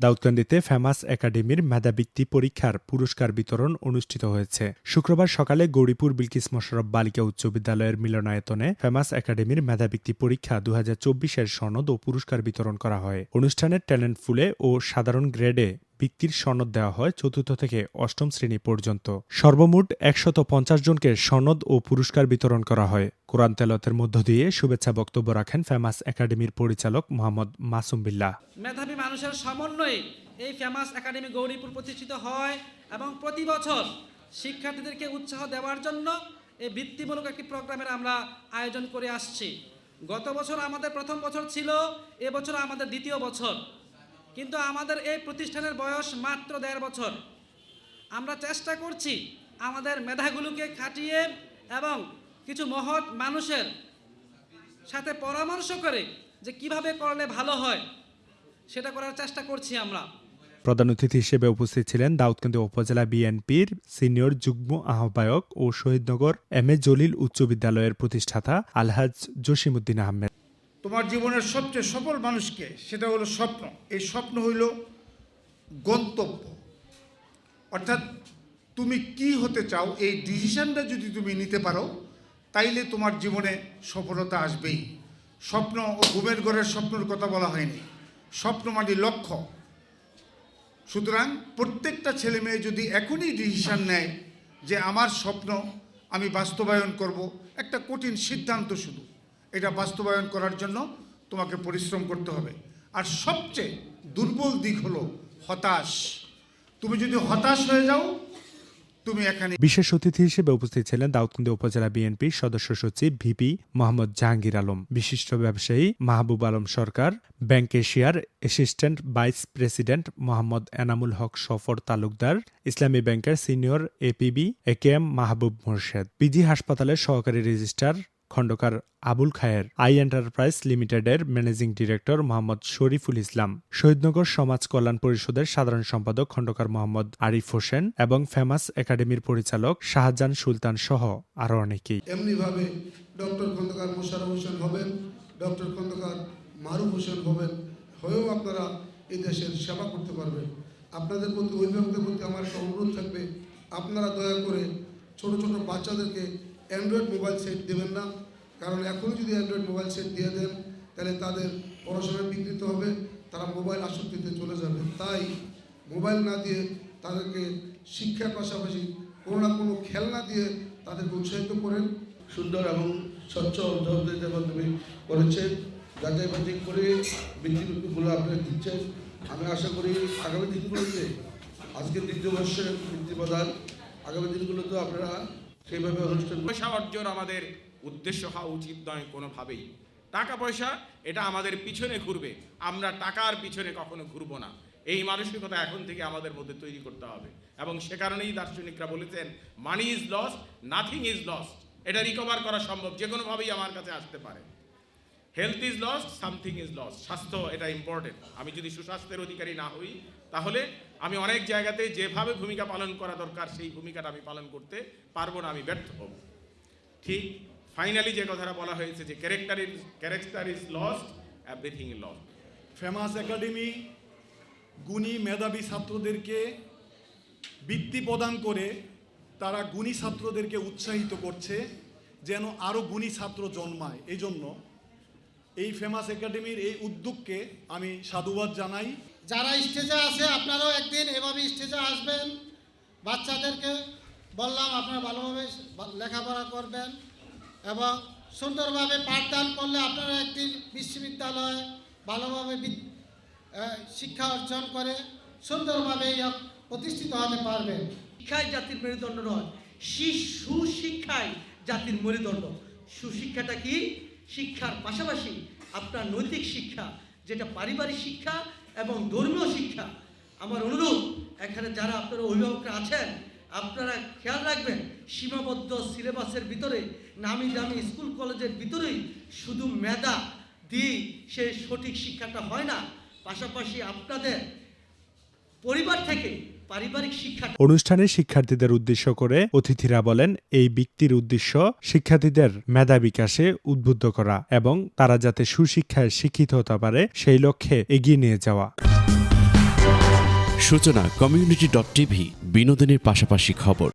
দাউদকান্দিতে famous একাডেমির মেধাবৃত্তি পরীক্ষার পুরস্কার বিতরণ অনুষ্ঠিত হয়েছে। শুক্রবার সকালে গৌরীপুর বিলকিস মোশারফ বালিকা উচ্চ বিদ্যালয়ের মিলনায়তনে ফেমাস একাডেমির মেধাবৃত্তি পরীক্ষা দু চব্বিশের সনদ ও পুরস্কার বিতরণ করা হয়। অনুষ্ঠানে ট্যালেন্ট ফুলে ও সাধারণ গ্রেডে বৃত্তির সনদ দেওয়া হয় চতুর্থ থেকে অষ্টম শ্রেণি পর্যন্ত। সর্বমোট একশত পঞ্চাশ জনকে সনদ ও পুরস্কার বিতরণ করা হয়। কোরআন তেলতের মধ্য দিয়ে শুভেচ্ছা বক্তব্য রাখেন ফেমাস একাডেমির পরিচালক মোহাম্মদ মাসুম বিল্লাহ। মেধাবী মানুষের সমন্বয়ে এই ফেমাস একাডেমি গৌরীপুর প্রতিষ্ঠিত হয় এবং প্রতি বছর শিক্ষার্থীদেরকে উৎসাহ দেওয়ার জন্য এই বৃত্তিমূলক একটি প্রোগ্রামের আমরা আয়োজন করে আসছি। গত বছর আমাদের প্রথম বছর ছিল এবছর আমাদের দ্বিতীয় বছর। কিন্তু আমাদের এই প্রতিষ্ঠানের বয়স মাত্র দেড় বছর। আমরা চেষ্টা করছি আমাদের মেধাগুলোকে খাটিয়ে এবং কিছু মহৎ মানুষের সাথে পরামর্শ করে যে কীভাবে করলে ভালো হয়, সেটা করার চেষ্টা করছি আমরা। প্রধান অতিথি হিসেবে উপস্থিত ছিলেন দাউদকান্দি উপজেলা বিএনপির সিনিয়র যুগ্ম আহ্বায়ক ও শহীদনগর এম এ জলিল উচ্চ বিদ্যালয়ের প্রতিষ্ঠাতা আলহাজ জসিমুদ্দিন আহমেদ। তোমার জীবনের সবচেয়ে সফল মানুষকে সেটা হলো স্বপ্ন। এই স্বপ্ন হইল গন্তব্য। অর্থাৎ তুমি কি হতে চাও, এই ডিসিশানটা যদি তুমি নিতে পারো, তাইলে তোমার জীবনে সফলতা আসবেই। স্বপ্ন ও ঘুমের ঘরের স্বপ্নের কথা বলা হয়নি। স্বপ্ন মানে লক্ষ্য। সুতরাং প্রত্যেকটা ছেলে মেয়ে যদি এখনই ডিসিশান নেয় যে আমার স্বপ্ন আমি বাস্তবায়ন করব, একটা কঠিন সিদ্ধান্ত শুধু। এটা বাস্তবায়ন করার জন্য তোমাকে পরিশ্রম করতে হবে। আর সবচেয়ে দুর্বল দিক হলো হতাশ। তুমি যদি হতাশ হয়ে যাও, তুমি এখানে বিশেষ অতিথি হিসেবে উপস্থিত ছিলেন দাউদকান্দি উপজেলা বিএনপির সদস্য সচিব ভিপি মোহাম্মদ জাহাঙ্গীর আলম। বিশিষ্ট ব্যবসায়ী মাহবুব আলম সরকার ব্যাংক এশিয়ার assistant vice president Mohammad Enamul Haque Safar Talukdar, Islami ব্যাংকের senior APB A K M Mahbub Murshed. PG হাসপাতালের সহকারী registrar Khandakar Abul Khair I enterprise লিমিটেডের ম্যানেজিং ডিরেক্টর মোহাম্মদ শরীফুল ইসলাম, শহীদনগর সমাজ কল্যাণ পরিষদের সাধারণ সম্পাদক খণ্ডকার মোহাম্মদ আরিফ হোসেন এবং ফেমাস একাডেমির পরিচালক শাহজাহান সুলতান সহ আরও অনেকেই। এমনিভাবে ডক্টর খন্দকার মোশারফ হোসেন হবেন, ডক্টর খন্দকার মারুফ হোসেন হবেন, হয়েও আপনারা এই দেশের সেবা করতে পারবেন। আপনাদের প্রতি, অভিভাবকদের প্রতি আমার একটা অনুরোধ থাকবে, আপনারা দয়া করে ছোট ছোট বাচ্চাদেরকে অ্যান্ড্রয়েড মোবাইল সেট দেবেন না। কারণ এখনই যদি অ্যান্ড্রয়েড মোবাইল সেট দিয়ে দেন, তাহলে তাদের পড়াশোনায় বিকৃত হবে, তারা মোবাইল আসক্তিতে চলে যাবে। তাই মোবাইল না দিয়ে তাদেরকে শিক্ষার পাশাপাশি কোনো না কোনো খেলনা দিয়ে তাদেরকে উৎসাহিত করেন। সুন্দর এবং স্বচ্ছ অধ্যয়নের মাধ্যমে করেছেন। যাচাই বাছাই করে বৃত্তিগুলো আপনারা দিচ্ছেন। আমি আশা করি আগামী দিনগুলোতে, আজকের দ্বিতীয় বর্ষের বৃত্তি প্রদান, আগামী দিনগুলোতেও আপনারা সেইভাবে অনুষ্ঠান পয়সা অর্জন আমাদের উদ্দেশ্য হওয়া উচিত নয় কোনোভাবেই। টাকা পয়সা, এটা আমাদের পিছনে ঘুরবে। আমরা টাকার পিছনে কখনো ঘুরবো না। এই মানসিকতা এখন থেকে আমাদের মধ্যে তৈরি করতে হবে। এবং সে কারণেই দার্শনিকরা বলেছেন money is lost nothing is lost এটা রিকভার করা সম্ভব যে কোনোভাবেই আমার কাছে আসতে পারে। Health is lost something is lost স্বাস্থ্য এটা ইম্পর্টেন্ট আমি যদি সুস্বাস্থ্যের অধিকারী না হই, তাহলে আমি অনেক জায়গাতে যেভাবে ভূমিকা পালন করা দরকার, সেই ভূমিকাটা আমি পালন করতে পারব না, আমি ব্যর্থ হব। ঠিক ফাইনালি যে কথাটা বলা হয়েছে যে character is character is lost everything is lost famous academy গুণী মেধাবী ছাত্রদেরকে বৃত্তি প্রদান করে, তারা গুণী ছাত্রদেরকে উৎসাহিত করছে যেন আরও গুণী ছাত্র জন্মায়। এই জন্য এই ফেমাস একাডেমির এই উদ্যোগকে আমি সাধুবাদ জানাই। যারা স্টেজে আছে আপনারাও একদিন এভাবে স্টেজে আসবেন। বাচ্চাদেরকে বললাম আপনারা ভালোভাবে লেখাপড়া করবেন এবং সুন্দরভাবে পাঠদান করলে আপনারা একদিন বিশ্ববিদ্যালয়ে ভালোভাবে শিক্ষা অর্জন করে সুন্দরভাবে প্রতিষ্ঠিত হতে পারবেন। শিক্ষাই জাতির মেরুদণ্ড নয় শি- সুশিক্ষাই জাতির মেরুদণ্ড। সুশিক্ষাটা কি? শিক্ষার পাশাপাশি আপনার নৈতিক শিক্ষা, যেটা পারিবারিক শিক্ষা এবং ধর্মীয় শিক্ষা। আমার অনুরোধ, এখানে যারা আপনারা অভিভাবকরা আছেন, আপনারা খেয়াল রাখবেন, সীমাবদ্ধ সিলেবাসের ভিতরে, নামি দামি স্কুল কলেজের ভিতরেই শুধু মেধা দিয়ে সে সঠিক শিক্ষাটা হয় না। পাশাপাশি আপনাদের পরিবার থেকে পারিবারিক শিক্ষা অনুষ্ঠানে শিক্ষার্থীদের উদ্দেশ্য করে অতিথিরা বলেন এই বৃত্তির উদ্দেশ্য শিক্ষার্থীদের মেধা বিকাশে উদ্বুদ্ধ করা এবং তারা যাতে সুশিক্ষায় শিক্ষিত হতে পারে সেই লক্ষ্যে এগিয়ে নিয়ে যাওয়া। সূচনা কমিউনিটি ডট টিভি বিনোদনের পাশাপাশি খবর।